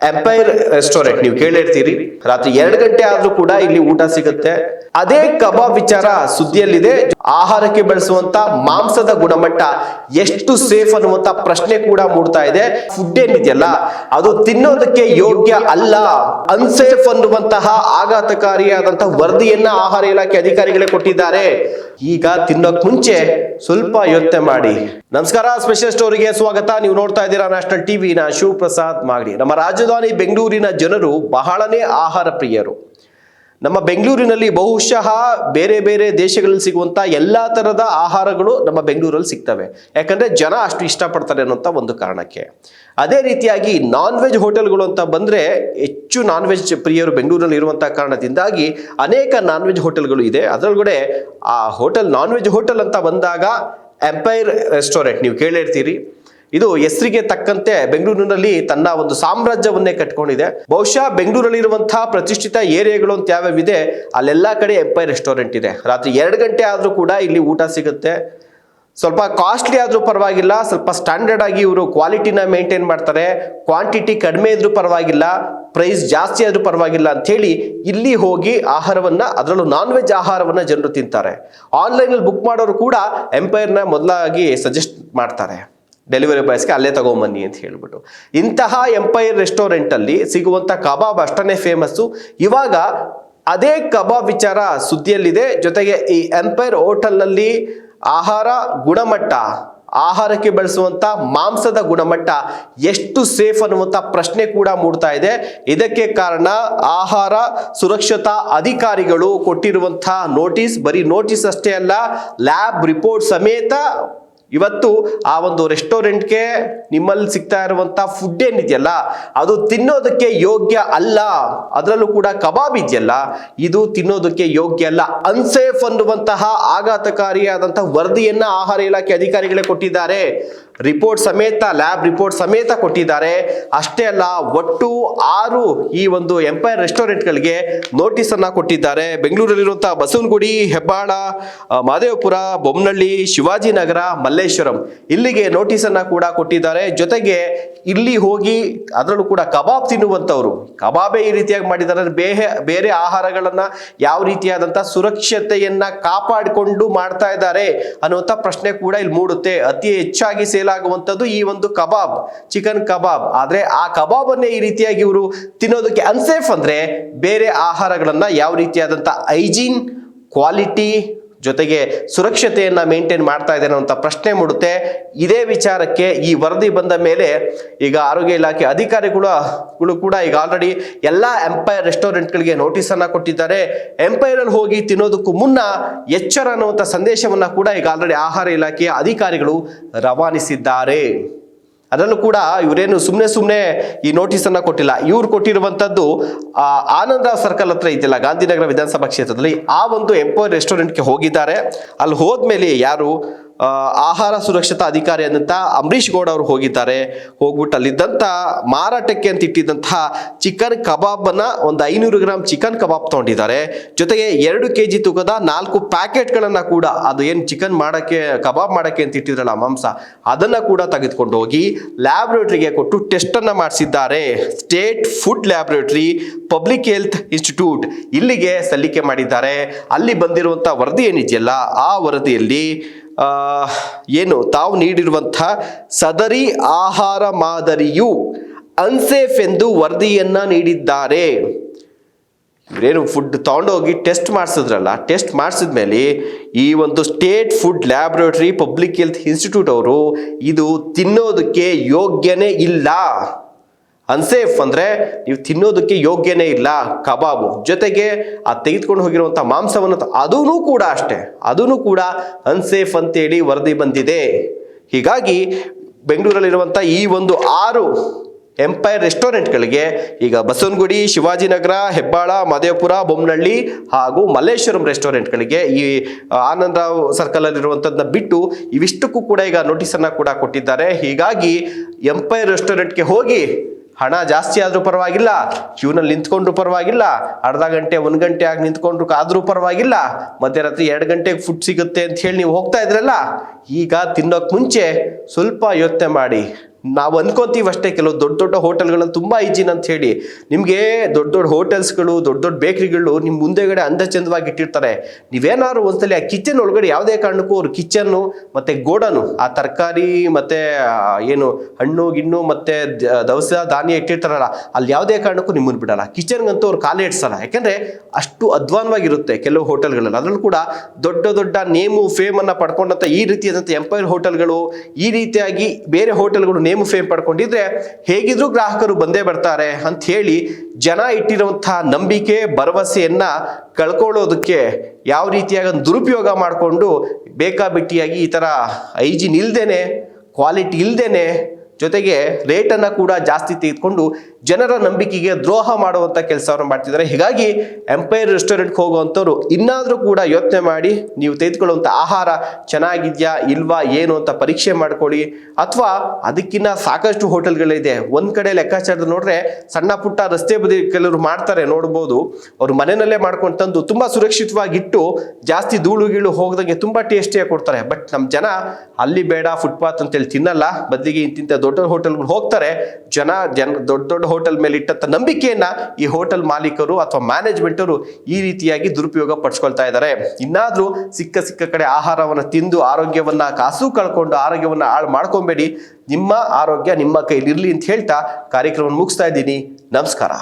Empire restaurant ನೀವು ಕೇಳಿರ್ತೀರಿ ರಾತ್ರಿ ಎರಡು ಗಂಟೆ ಆದ್ರೂ ಕೂಡ ಇಲ್ಲಿ ಊಟ ಸಿಗುತ್ತೆ. ಅದೇ ಕಬಾಬ್ ವಿಚಾರ ಸುದ್ದಿಯಲ್ಲಿದೆ. ಆಹಾರಕ್ಕೆ ಬಳಸುವಂತ ಮಾಂಸದ ಗುಣಮಟ್ಟ ಎಷ್ಟು ಸೇಫ್ ಅನ್ನುವಂತ ಪ್ರಶ್ನೆ ಕೂಡ ಮೂಡ್ತಾ ಇದೆ. ಫುಡ್ ಏನಿದೆಯಲ್ಲ, ಅದು ತಿನ್ನೋದಕ್ಕೆ ಯೋಗ್ಯ ಅಲ್ಲ ಅನ್ಸೇಫ್ ಅನ್ನುವಂತಹ ಆಘಾತಕಾರಿಯಾದಂತಹ ವರದಿಯನ್ನ ಆಹಾರ ಇಲಾಖೆ ಅಧಿಕಾರಿಗಳೇ ಕೊಟ್ಟಿದ್ದಾರೆ. ಈಗ ತಿನ್ನೋಕ್ ಮುಂಚೆ ಸ್ವಲ್ಪ ಯೋಚನೆ ಮಾಡಿ. ನಮಸ್ಕಾರ ಸ್ಪೆಷಲ್ ಸ್ಟೋರಿಗೆ ಸ್ವಾಗತ. ನೀವು ನೋಡ್ತಾ ಇದ್ದೀರಾ ನ್ಯಾಷನಲ್ ಟಿವಿ ನಾ ಶಿವಪ್ರಸಾದ್ ಮಾಗಡಿ. ನಮ್ಮ ರಾಜಧಾನಿ ಬೆಂಗಳೂರಿನ ಜನರು ಬಹಳನೇ ಆಹಾರ ಪ್ರಿಯರು. ನಮ್ಮ ಬೆಂಗಳೂರಿನಲ್ಲಿ ಬಹುಶಃ ಬೇರೆ ಬೇರೆ ದೇಶಗಳಲ್ಲಿ ಸಿಗುವಂಥ ಎಲ್ಲ ಥರದ ಆಹಾರಗಳು ನಮ್ಮ ಬೆಂಗಳೂರಲ್ಲಿ ಸಿಗ್ತವೆ. ಯಾಕಂದ್ರೆ ಜನ ಅಷ್ಟು ಇಷ್ಟಪಡ್ತಾರೆ ಅನ್ನೋಂಥ ಒಂದು ಕಾರಣಕ್ಕೆ. ಅದೇ ರೀತಿಯಾಗಿ ನಾನ್ ವೆಜ್ ಹೋಟೆಲ್ಗಳು ಅಂತ ಬಂದ್ರೆ ಹೆಚ್ಚು ನಾನ್ ವೆಜ್ ಪ್ರಿಯರು ಬೆಂಗಳೂರಲ್ಲಿ ಇರುವಂಥ ಕಾರಣದಿಂದಾಗಿ ಅನೇಕ ನಾನ್ ವೆಜ್ ಹೋಟೆಲ್ಗಳು ಇದೆ. ಅದರೊಳಗಡೆ ಆ ಹೋಟೆಲ್ ನಾನ್ ವೆಜ್ ಹೋಟೆಲ್ ಅಂತ ಬಂದಾಗ ಎಂಪೈರ್ ರೆಸ್ಟೋರೆಂಟ್ ನೀವು ಕೇಳಿರ್ತೀರಿ. ಇದು ಹೆಸರಿಗೆ ತಕ್ಕಂತೆ ಬೆಂಗಳೂರಿನಲ್ಲಿ ತನ್ನ ಒಂದು ಸಾಮ್ರಾಜ್ಯವನ್ನೇ ಕಟ್ಕೊಂಡಿದೆ. ಬಹುಶಃ ಬೆಂಗಳೂರಲ್ಲಿ ಇರುವಂತಹ ಪ್ರತಿಷ್ಠಿತ ಏರಿಯಾಗಳು ಅಂತ ಯಾವ್ಯಾವಿದೆ, ಅಲ್ಲೆಲ್ಲ ಕಡೆ ಎಂಪೈರ್ ರೆಸ್ಟೋರೆಂಟ್ ಇದೆ. ರಾತ್ರಿ ಎರಡು ಗಂಟೆ ಆದ್ರೂ ಕೂಡ ಇಲ್ಲಿ ಊಟ ಸಿಗುತ್ತೆ. ಸ್ವಲ್ಪ ಕಾಸ್ಟ್ಲಿ ಆದ್ರೂ ಪರವಾಗಿಲ್ಲ, ಸ್ವಲ್ಪ ಸ್ಟ್ಯಾಂಡರ್ಡ್ ಆಗಿ ಇವರು ಕ್ವಾಲಿಟಿನ ಮೇಂಟೈನ್ ಮಾಡ್ತಾರೆ. ಕ್ವಾಂಟಿಟಿ ಕಡಿಮೆ ಇದ್ರೂ ಪರವಾಗಿಲ್ಲ ಪ್ರೈಸ್ ಜಾಸ್ತಿ ಆದ್ರೂ ಪರವಾಗಿಲ್ಲ ಅಂತ ಹೇಳಿ ಇಲ್ಲಿ ಹೋಗಿ ಆಹಾರವನ್ನ, ಅದರಲ್ಲೂ ನಾನ್ ವೆಜ್ ಆಹಾರವನ್ನ ಜನರು ತಿಂತಾರೆ. ಆನ್ಲೈನಲ್ಲಿ ಬುಕ್ ಮಾಡೋರು ಕೂಡ ಎಂಪೈರ್ನ ಮೊದಲಾಗಿ ಸಜೆಸ್ಟ್ ಮಾಡ್ತಾರೆ. ಡೆಲಿವರಿ ಬಾಯ್ಸ್ಗೆ ಅಲ್ಲೇ ತಗೊಂಬನ್ನಿ ಅಂತ ಹೇಳ್ಬಿಟ್ಟು. ಇಂತಹ ಎಂಪೈರ್ ರೆಸ್ಟೋರೆಂಟಲ್ಲಿ ಸಿಗುವಂಥ ಕಬಾಬ್ ಅಷ್ಟನೇ ಫೇಮಸ್ಸು ಇವಾಗ ಅದೇ ಕಬಾಬ್ ವಿಚಾರ ಸುದ್ದಿಯಲ್ಲಿದೆ. ಜೊತೆಗೆ ಈ ಎಂಪೈರ್ ಹೋಟೆಲ್ನಲ್ಲಿ ಆಹಾರ ಗುಣಮಟ್ಟ, ಆಹಾರಕ್ಕೆ ಬಳಸುವಂತ ಮಾಂಸದ ಗುಣಮಟ್ಟ ಎಷ್ಟು ಸೇಫ್ ಅನ್ನುವಂಥ ಪ್ರಶ್ನೆ ಕೂಡ ಮೂಡ್ತಾ ಇದೆ. ಇದಕ್ಕೆ ಕಾರಣ ಆಹಾರ ಸುರಕ್ಷತಾ ಅಧಿಕಾರಿಗಳು ಕೊಟ್ಟಿರುವಂತಹ ನೋಟಿಸ್ ಬರೀ ನೋಟಿಸ್ ಅಷ್ಟೇ ಅಲ್ಲ ಲ್ಯಾಬ್ ರಿಪೋರ್ಟ್ ಸಮೇತ ಇವತ್ತು ಆ ಒಂದು ರೆಸ್ಟೋರೆಂಟ್ಗೆ ನಿಮ್ಮಲ್ಲಿ ಸಿಗ್ತಾ ಇರುವಂತ ಫುಡ್ ಏನಿದೆಯಲ್ಲ, ಅದು ತಿನ್ನೋದಕ್ಕೆ ಯೋಗ್ಯ ಅಲ್ಲ, ಅದರಲ್ಲೂ ಕೂಡ ಕಬಾಬ್ ಇದೆಯಲ್ಲ, ಇದು ತಿನ್ನೋದಕ್ಕೆ ಯೋಗ್ಯ ಅಲ್ಲ ಅನ್ಸೇಫ್ ಅನ್ನುವಂತಹ ಆಘಾತಕಾರಿಯಾದಂತಹ ವರದಿಯನ್ನ ಆಹಾರ ಇಲಾಖೆ ಅಧಿಕಾರಿಗಳೇ ಕೊಟ್ಟಿದ್ದಾರೆ. ರಿಪೋರ್ಟ್ ಸಮೇತ ಲ್ಯಾಬ್ ರಿಪೋರ್ಟ್ ಸಮೇತ ಕೊಟ್ಟಿದ್ದಾರೆ. ಅಷ್ಟೇ ಅಲ್ಲ, ಒಟ್ಟು ಆರು ಈ ಒಂದು ಎಂಪೈರ್ ರೆಸ್ಟೋರೆಂಟ್ಗಳಿಗೆ ನೋಟಿಸ್ ಅನ್ನ ಕೊಟ್ಟಿದ್ದಾರೆ. ಬೆಂಗಳೂರಲ್ಲಿರುವಂತಹ ಬಸವನಗುಡಿ, ಹೆಬ್ಬಾಳ ಮಾದೇವಪುರ ಬೊಮ್ಮನಹಳ್ಳಿ ಶಿವಾಜಿನಗರ ಮಲ್ಲೇಶ್ವರಂ. ಇಲ್ಲಿಗೆ ನೋಟಿಸ್ ಅನ್ನ ಕೂಡ ಕೊಟ್ಟಿದ್ದಾರೆ. ಜೊತೆಗೆ ಇಲ್ಲಿ ಹೋಗಿ ಅದರಲ್ಲೂ ಕೂಡ ಕಬಾಬ್ ತಿನ್ನುವಂಥವ್ರು. ಕಬಾಬೇ ಈ ರೀತಿಯಾಗಿ ಮಾಡಿದ್ದಾರೆ. ಬೇರೆ ಬೇರೆ ಆಹಾರಗಳನ್ನ ಯಾವ ರೀತಿಯಾದಂಥ ಸುರಕ್ಷತೆಯನ್ನ ಕಾಪಾಡಿಕೊಂಡು ಮಾಡ್ತಾ ಇದ್ದಾರೆ ಅನ್ನುವಂಥ ಪ್ರಶ್ನೆ ಕೂಡ ಇಲ್ಲಿ ಮೂಡುತ್ತೆ. ಅತಿ ಹೆಚ್ಚಾಗಿ ಸೇಲ್ ಆಗುವಂಥದ್ದು ಈ ಒಂದು ಕಬಾಬ್, ಚಿಕನ್ ಕಬಾಬ್. ಆದ್ರೆ ಆ ಕಬಾಬನ್ನೇ ಈ ರೀತಿಯಾಗಿ ಇವರು ತಿನ್ನೋದಕ್ಕೆ ಅನ್ಸೇಫ್ ಅಂದ್ರೆ ಬೇರೆ ಆಹಾರಗಳನ್ನ ಯಾವ ರೀತಿಯಾದಂಥ ಹೈಜೀನ್, ಕ್ವಾಲಿಟಿ ಜೊತೆಗೆ ಸುರಕ್ಷತೆಯನ್ನು ಮೇಂಟೈನ್ ಮಾಡ್ತಾ ಅಂತ ಪ್ರಶ್ನೆ ಮೂಡುತ್ತೆ. ಇದೇ ವಿಚಾರಕ್ಕೆ ಈ ವರದಿ ಬಂದ ಮೇಲೆ ಈಗ ಆರೋಗ್ಯ ಇಲಾಖೆ ಅಧಿಕಾರಿಗಳು ಕೂಡ ಈಗ ಆಲ್ರೆಡಿ ಎಲ್ಲ ಎಂಪೈರ್ ರೆಸ್ಟೋರೆಂಟ್ಗಳಿಗೆ ನೋಟಿಸ್ ಅನ್ನ ಕೊಟ್ಟಿದ್ದಾರೆ. ಎಂಪೈರ್ ಅಲ್ಲಿ ಹೋಗಿ ತಿನ್ನೋದಕ್ಕೂ ಮುನ್ನ ಎಚ್ಚರ ಅನ್ನುವಂಥ ಸಂದೇಶವನ್ನ ಕೂಡ ಈಗ ಆಲ್ರೆಡಿ ಆಹಾರ ಇಲಾಖೆಯ ಅಧಿಕಾರಿಗಳು ರವಾನಿಸಿದ್ದಾರೆ. ಅದರಲ್ಲೂ ಕೂಡ ಇವರೇನು ಸುಮ್ಮನೆ ಸುಮ್ಮನೆ ಈ ನೋಟಿಸ್ ಅನ್ನ ಕೊಟ್ಟಿಲ್ಲ. ಇವ್ರು ಕೊಟ್ಟಿರುವಂತದ್ದು ಆ, ಆನಂದರಾವ್ ಸರ್ಕಲ್ ಹತ್ರ ಇದೆಯಲ್ಲ ಗಾಂಧಿನಗರ ವಿಧಾನಸಭಾ ಕ್ಷೇತ್ರದಲ್ಲಿ. ಆ ಒಂದು ಎಂಪೋರ್ ರೆಸ್ಟೋರೆಂಟ್ಗೆ ಹೋಗಿದ್ದಾರೆ. ಅಲ್ಲಿ ಹೋದ್ಮೇಲೆ ಯಾರು ಆಹಾರ ಸುರಕ್ಷತಾ ಅಧಿಕಾರಿ ಅಂತ ಅಂಬರೀಶ್ ಗೌಡ ಅವರು ಹೋಗಿದ್ದಾರೆ. ಹೋಗ್ಬಿಟ್ಟು ಅಲ್ಲಿದ್ದಂಥ ಮಾರಾಟಕ್ಕೆ ಅಂತ ಇಟ್ಟಿದ್ದಂತಹ ಚಿಕನ್ ಕಬಾಬನ್ನ ಒಂದು ಐನೂರು ಗ್ರಾಮ್ ಚಿಕನ್ ಕಬಾಬ್ ತಗೊಂಡಿದ್ದಾರೆ. ಜೊತೆಗೆ ಎರಡು ಕೆ ಜಿ ತೂಕದ ನಾಲ್ಕು ಪ್ಯಾಕೆಟ್ಗಳನ್ನು ಕೂಡ ಅದು ಏನು ಚಿಕನ್ ಮಾಡಕ್ಕೆ, ಕಬಾಬ್ ಮಾಡಕ್ಕೆ ಅಂತ ಇಟ್ಟಿದ್ರಲ್ಲ ಮಾಂಸ, ಅದನ್ನ ಕೂಡ ತೆಗೆದುಕೊಂಡು ಹೋಗಿ ಲ್ಯಾಬ್ರೇಟರಿಗೆ ಕೊಟ್ಟು ಟೆಸ್ಟ್ ಅನ್ನ ಮಾಡಿಸಿದ್ದಾರೆ. State food laboratory, public health institute ಇಲ್ಲಿಗೆ ಸಲ್ಲಿಕೆ ಮಾಡಿದ್ದಾರೆ. ಅಲ್ಲಿ ಬಂದಿರುವಂಥ ವರದಿ ಏನಿದೆಯಲ್ಲ, ಆ ವರದಿಯಲ್ಲಿ ಏನು, ತಾವು ನೀಡಿರುವಂಥ ಸದರಿ ಆಹಾರ ಮಾದರಿಯು ಅನ್ಸೇಫ್ ಎಂದು ವರದಿಯನ್ನ ನೀಡಿದ್ದಾರೆ. ಇವರೇನು ಫುಡ್ ತಗೊಂಡೋಗಿ ಟೆಸ್ಟ್ ಮಾಡಿಸಿದ್ರಲ್ಲ ಟೆಸ್ಟ್ ಮಾಡಿಸಿದ್ಮೇಲೆ ಈ ಒಂದು state food laboratory public health institute ಅವರು ಇದು ತಿನ್ನೋದಕ್ಕೆ ಯೋಗ್ಯನೇ ಇಲ್ಲ. ಅನ್ಸೇಫ್ ಅಂದ್ರೆ ನೀವು ತಿನ್ನೋದಕ್ಕೆ ಯೋಗ್ಯನೇ ಇಲ್ಲ, ಕಬಾಬು. ಜೊತೆಗೆ ಆ ತೆಗೆದುಕೊಂಡು ಹೋಗಿರುವಂಥ ಮಾಂಸವನ್ನು ಅದೂ ಕೂಡ ಅಷ್ಟೇ. ಅದೂ ಕೂಡ ಅನ್ಸೇಫ್ ಅಂತೇಳಿ ವರದಿ ಬಂದಿದೆ. ಹೀಗಾಗಿ ಬೆಂಗಳೂರಲ್ಲಿರುವಂಥ ಈ ಒಂದು ಆರು ಎಂಪೈರ್ ರೆಸ್ಟೋರೆಂಟ್ಗಳಿಗೆ ಈಗ ಬಸವನಗುಡಿ, ಶಿವಾಜಿನಗರ, ಹೆಬ್ಬಾಳ ಮಧೇಪುರ ಬೊಮ್ಮನಹಳ್ಳಿ ಹಾಗೂ ಮಲ್ಲೇಶ್ವರಂ ರೆಸ್ಟೋರೆಂಟ್ಗಳಿಗೆ ಈ ಆನಂದರಾವ್ ಸರ್ಕಲ್ ಅಲ್ಲಿರುವಂಥದ್ದನ್ನ ಬಿಟ್ಟು ಇವಿಷ್ಟಕ್ಕೂ ಕೂಡ ಈಗ ನೋಟಿಸನ್ನು ಕೂಡ ಕೊಟ್ಟಿದ್ದಾರೆ. ಹೀಗಾಗಿ ಎಂಪೈರ್ ರೆಸ್ಟೋರೆಂಟ್ಗೆ ಹೋಗಿ ಹಣ ಜಾಸ್ತಿ ಆದರೂ ಪರವಾಗಿಲ್ಲ ಕ್ಯೂನಲ್ಲಿ ನಿಂತ್ಕೊಂಡ್ರು ಪರವಾಗಿಲ್ಲ, ಅರ್ಧ ಗಂಟೆ, ಒಂದು ಗಂಟೆ ಆಗಿ ನಿಂತ್ಕೊಂಡ್ರು ಆದರೂ ಪರವಾಗಿಲ್ಲ, ಮಧ್ಯರಾತ್ರಿ ಎರಡು ಗಂಟೆಗೆ ಫುಡ್ ಸಿಗುತ್ತೆ ಅಂತ ಹೇಳಿ ನೀವು ಹೋಗ್ತಾ ಇದ್ರಲ್ಲ, ಈಗ ತಿನ್ನೋಕ್ ಮುಂಚೆ ಸ್ವಲ್ಪ ಯೋಚನೆ ಮಾಡಿ. ನಾವು ಅಂದ್ಕೊತೀವಿ ಅಷ್ಟೇ, ಕೆಲವು ದೊಡ್ಡ ದೊಡ್ಡ ಹೋಟೆಲ್ಗಳಲ್ಲಿ ತುಂಬ ಹೈಜೀನ್ ಅಂತ ಹೇಳಿ. ನಿಮಗೆ ದೊಡ್ಡ ದೊಡ್ಡ ಹೋಟೆಲ್ಸ್ಗಳು, ದೊಡ್ಡ ದೊಡ್ಡ ಬೇಕ್ರಿಗಳು ನಿಮ್ಮ ಮುಂದೆಗಡೆ ಅಂದ ಚಂದವಾಗಿ ಇಟ್ಟಿರ್ತಾರೆ. ನೀವೇನಾದ್ರು ಒಂದ್ಸಲಿ ಆ ಕಿಚನ್ ಒಳಗಡೆ ಯಾವುದೇ ಕಾರಣಕ್ಕೂ ಅವ್ರು ಕಿಚನ್ನು ಮತ್ತೆ ಗೋಡನು, ಆ ತರಕಾರಿ ಮತ್ತೆ ಏನು ಹಣ್ಣು, ಗಿಣ್ಣು ಮತ್ತೆ ದವಸ, ಧಾನ್ಯ ಇಟ್ಟಿರ್ತಾರಲ್ಲ, ಅಲ್ಲಿ ಯಾವುದೇ ಕಾರಣಕ್ಕೂ ನಿಮ್ಮನ್ನು ಬಿಡಲ್ಲ. ಕಿಚನ್ಗಂತೂ ಅವ್ರು ಕಾಲೇ ಇಡ್ಸಲ್ಲ. ಯಾಕಂದ್ರೆ ಅಷ್ಟು ಅಧ್ವಾನವಾಗಿರುತ್ತೆ ಕೆಲವು ಹೋಟೆಲ್ಗಳಲ್ಲಿ. ಅದರಲ್ಲೂ ಕೂಡ ದೊಡ್ಡ ದೊಡ್ಡ ನೇಮು ಫೇಮನ್ನು ಪಡ್ಕೊಂಡಂಥ ಈ ರೀತಿಯಾದಂಥ ಎಂಪೈರ್ ಹೋಟೆಲ್ಗಳು ಈ ರೀತಿಯಾಗಿ ಬೇರೆ ಹೋಟೆಲ್ಗಳು ನೇಮು ಫೇಮ್ ಪಡ್ಕೊಂಡಿದ್ರೆ ಹೇಗಿದ್ರು ಗ್ರಾಹಕರು ಬಂದೇ ಬರ್ತಾರೆ ಅಂತ ಹೇಳಿ ಜನ ಇಟ್ಟಿರುವಂತಹ ನಂಬಿಕೆ, ಭರವಸೆಯನ್ನ ಕಳ್ಕೊಳ್ಳೋದಕ್ಕೆ ಯಾವ ರೀತಿಯಾಗಿ ದುರುಪಯೋಗ ಮಾಡಿಕೊಂಡು ಬೇಕಾಬಿಟ್ಟಿಯಾಗಿ ಈ ಥರ ಐಜಿನ್ ಇಲ್ದೇನೆ ಕ್ವಾಲಿಟಿ ಇಲ್ದೇನೆ ಜೊತೆಗೆ ರೇಟನ್ನು ಕೂಡ ಜಾಸ್ತಿ ತೆಗೆದುಕೊಂಡು ಜನರ ನಂಬಿಕೆಗೆ ದ್ರೋಹ ಮಾಡುವಂಥ ಕೆಲಸವನ್ನು ಮಾಡ್ತಿದ್ದಾರೆ. ಹೀಗಾಗಿ ಎಂಪೈರ್ ರೆಸ್ಟೋರೆಂಟ್ಗೆ ಹೋಗುವಂಥವ್ರು ಇನ್ನಾದರೂ ಕೂಡ ಯೋಚನೆ ಮಾಡಿ ನೀವು ತೆಗೆದುಕೊಳ್ಳುವಂಥ ಆಹಾರ ಚೆನ್ನಾಗಿದೆಯಾ ಇಲ್ವಾ ಏನು ಅಂತ ಪರೀಕ್ಷೆ ಮಾಡ್ಕೊಳ್ಳಿ. ಅಥವಾ ಅದಕ್ಕಿಂತ ಸಾಕಷ್ಟು ಹೋಟೆಲ್ಗಳಿದೆ. ಒಂದು ಕಡೆ ಲೆಕ್ಕಾಚಾರದ ನೋಡ್ರೆ ಸಣ್ಣ ಪುಟ್ಟ ರಸ್ತೆ ಬದಿ ಕೆಲವರು ಮಾಡ್ತಾರೆ ನೋಡ್ಬೋದು. ಅವರು ಮನೆಯಲ್ಲೇ ಮಾಡ್ಕೊಂಡು ತಂದು ತುಂಬ ಸುರಕ್ಷಿತವಾಗಿಟ್ಟು ಜಾಸ್ತಿ ಧೂಳು ಗೀಳು ಹೋಗ್ದಂಗೆ ತುಂಬ ಟೇಸ್ಟಿಯಾಗಿ ಕೊಡ್ತಾರೆ. ಬಟ್ ನಮ್ಮ ಜನ ಅಲ್ಲಿ ಬೇಡ ಫುಟ್ಪಾತ್ ಅಂತೇಳಿ ತಿನ್ನಲ್ಲ. ಬದಲಿಗೆ ಇಂತಿಂಥ ದೊಡ್ಡ ಹೋಟೆಲ್ಗಳು ಹೋಗ್ತಾರೆ, ಜನ ಜನ ದೊಡ್ಡ ದೊಡ್ಡ ಹೋಟೆಲ್ ಮೇಲೆ ಇಟ್ಟಂತ ನಂಬಿಕೆಯನ್ನ ಈ ಹೋಟೆಲ್ ಮಾಲೀಕರು ಅಥವಾ ಮ್ಯಾನೇಜ್ಮೆಂಟ್ ಅವರು ಈ ರೀತಿಯಾಗಿ ದುರುಪಯೋಗ ಪಡಿಸ್ಕೊಳ್ತಾ ಇದ್ದಾರೆ. ಇನ್ನಾದ್ರೂ ಸಿಕ್ಕ ಸಿಕ್ಕ ಕಡೆ ಆಹಾರವನ್ನು ತಿಂದು ಆರೋಗ್ಯವನ್ನ ಕಾಸು ಕಳ್ಕೊಂಡು ಆರೋಗ್ಯವನ್ನ ಹಾಳು ಮಾಡ್ಕೊಬೇಡಿ. ನಿಮ್ಮ ಆರೋಗ್ಯ ನಿಮ್ಮ ಕೈಲಿ ಇರ್ಲಿ ಅಂತ ಹೇಳ್ತಾ ಕಾರ್ಯಕ್ರಮ ಮುಗಿಸ್ತಾ ಇದ್ದೀನಿ. ನಮಸ್ಕಾರ.